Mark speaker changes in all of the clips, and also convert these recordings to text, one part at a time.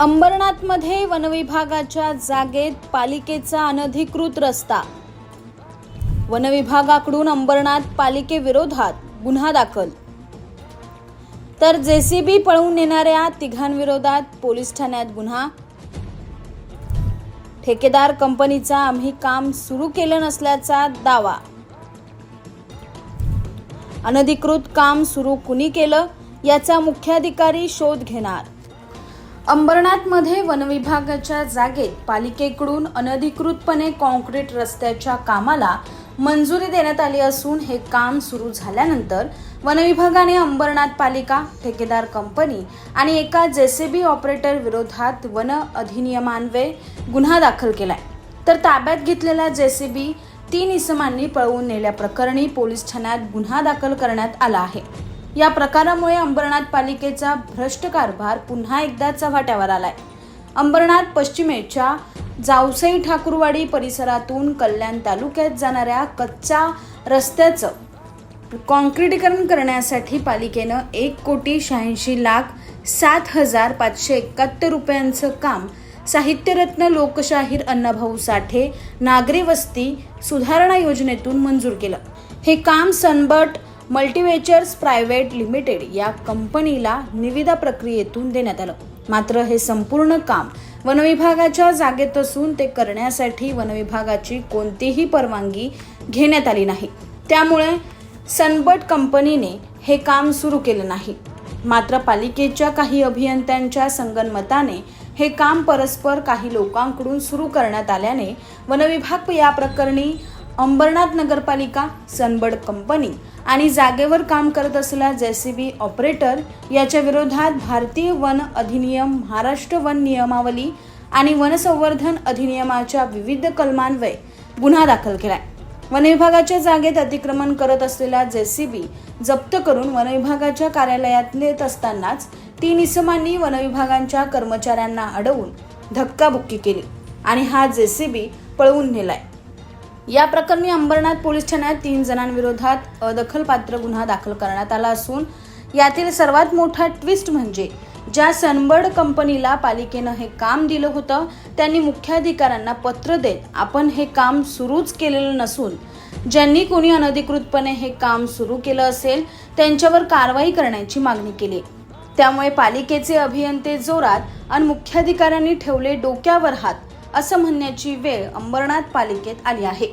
Speaker 1: अंबरनाथमध्ये वनविभागाच्या जागेत पालिकेचा अनधिकृत रस्ता. वनविभागाकडून अंबरनाथ पालिकेविरोधात गुन्हा दाखल. तर जेसीबी पळवून नेणाऱ्या तिघांविरोधात पोलीस ठाण्यात गुन्हा. ठेकेदार कंपनीचा आम्ही काम सुरू केलं नसल्याचा दावा. अनधिकृत काम सुरू कुणी केलं याचा मुख्याधिकारी शोध घेणार. अंबरनाथमध्ये वनविभागाच्या जागेत पालिकेकडून अनधिकृतपणे कॉन्क्रीट रस्त्याच्या कामाला मंजुरी देण्यात आली असून हे काम सुरू झाल्यानंतर वनविभागाने अंबरनाथ पालिका ठेकेदार कंपनी आणि एका जेसीबी ऑपरेटर विरोधात वन अधिनियमान्वये गुन्हा दाखल केलाय. तर ताब्यात घेतलेला जेसीबी तीन इसमांनी पळवून नेल्याप्रकरणी पोलीस ठाण्यात गुन्हा दाखल करण्यात आला आहे. या प्रकारामुळे अंबरनाथ पालिकेचा भ्रष्ट कारभार पुन्हा एकदा चव्हाट्यावर आलाय. अंबरनाथ पश्चिमेच्या जावसई ठाकूरवाडी परिसरातून कल्याण तालुक्यात जाणाऱ्या कच्च्या रस्त्याचं कॉन्क्रिटीकरण करण्यासाठी पालिकेनं एक कोटी शहाऐंशी लाख सात हजार पाचशे एकाहत्तर रुपयांचं काम साहित्यरत्न लोकशाहीर अण्णाभाऊ साठे नागरी वस्ती सुधारणा योजनेतून मंजूर केलं. हे काम सनबर्ट मल्टीवेचर्स प्रायव्हेट लिमिटेड या कंपनीला निविदा प्रक्रियेतून देण्यात आलं. मात्र हे संपूर्ण काम वनविभागाच्या जागेत असून ते करण्यासाठी वनविभागाची कोणतीही परवानगी घेण्यात आली नाही. त्यामुळे सनबट कंपनीने हे काम सुरू केलं नाही. मात्र पालिकेच्या काही अभियंत्यांच्या संगनमताने हे काम परस्पर काही लोकांकडून सुरू करण्यात आल्याने वनविभाग या प्रकरणी अंबरनाथ नगरपालिका सनबर्ड कंपनी आणि जागेवर काम करत असलेला जेसीबी ऑपरेटर याच्या विरोधात भारतीय वन अधिनियम महाराष्ट्र वन नियमावली आणि वनसंवर्धन अधिनियमाच्या विविध कलमान्वये गुन्हा दाखल केलाय. वनविभागाच्या जागेत अतिक्रमण करत असलेला जेसीबी जप्त करून वनविभागाच्या कार्यालयात नेत असतानाच तीन इसमांनी वनविभागांच्या कर्मचाऱ्यांना अडवून धक्काबुक्की केली आणि हा जेसीबी पळवून नेलाय. या प्रकरणी अंबरनाथ पोलीस ठाण्यात तीन जणांविरोधात अदखलपात्र गुन्हा दाखल करण्यात आला असून यातील सर्वात मोठा ट्विस्ट म्हणजे ज्या सनबर्ड कंपनीला पालिकेनं हे काम दिलं होतं त्यांनी मुख्याधिकाऱ्यांना पत्र देत आपण हे काम सुरूच केलेलं नसून ज्यांनी कोणी अनधिकृतपणे हे काम सुरू केलं असेल त्यांच्यावर कारवाई करण्याची मागणी केली. त्यामुळे पालिकेचे अभियंते जोरात आणि मुख्याधिकाऱ्यांनी ठेवले डोक्यावर हात असं म्हणण्याची वेळ अंबरनाथ पालिकेत आली आहे.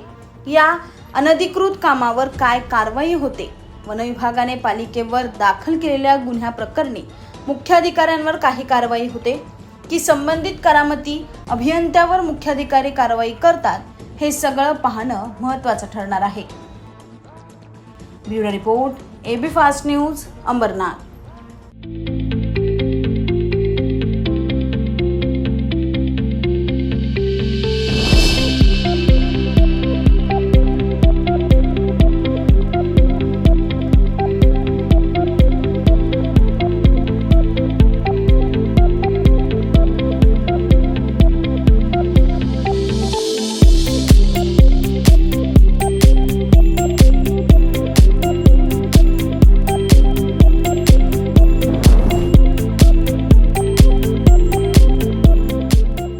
Speaker 1: या अनधिकृत कामावर काय कारवाई होते? वनविभागाने पालिकेवर दाखल केलेल्या गुन्ह्याप्रकरणी मुख्याधिकाऱ्यांवर काही कारवाई होते? की संबंधित करामती अभियंत्यावर मुख्याधिकारी कारवाई करतात? हे सगळं पाहणं महत्त्वाचं ठरणार आहे. Bureau report AB fast news Ambernath.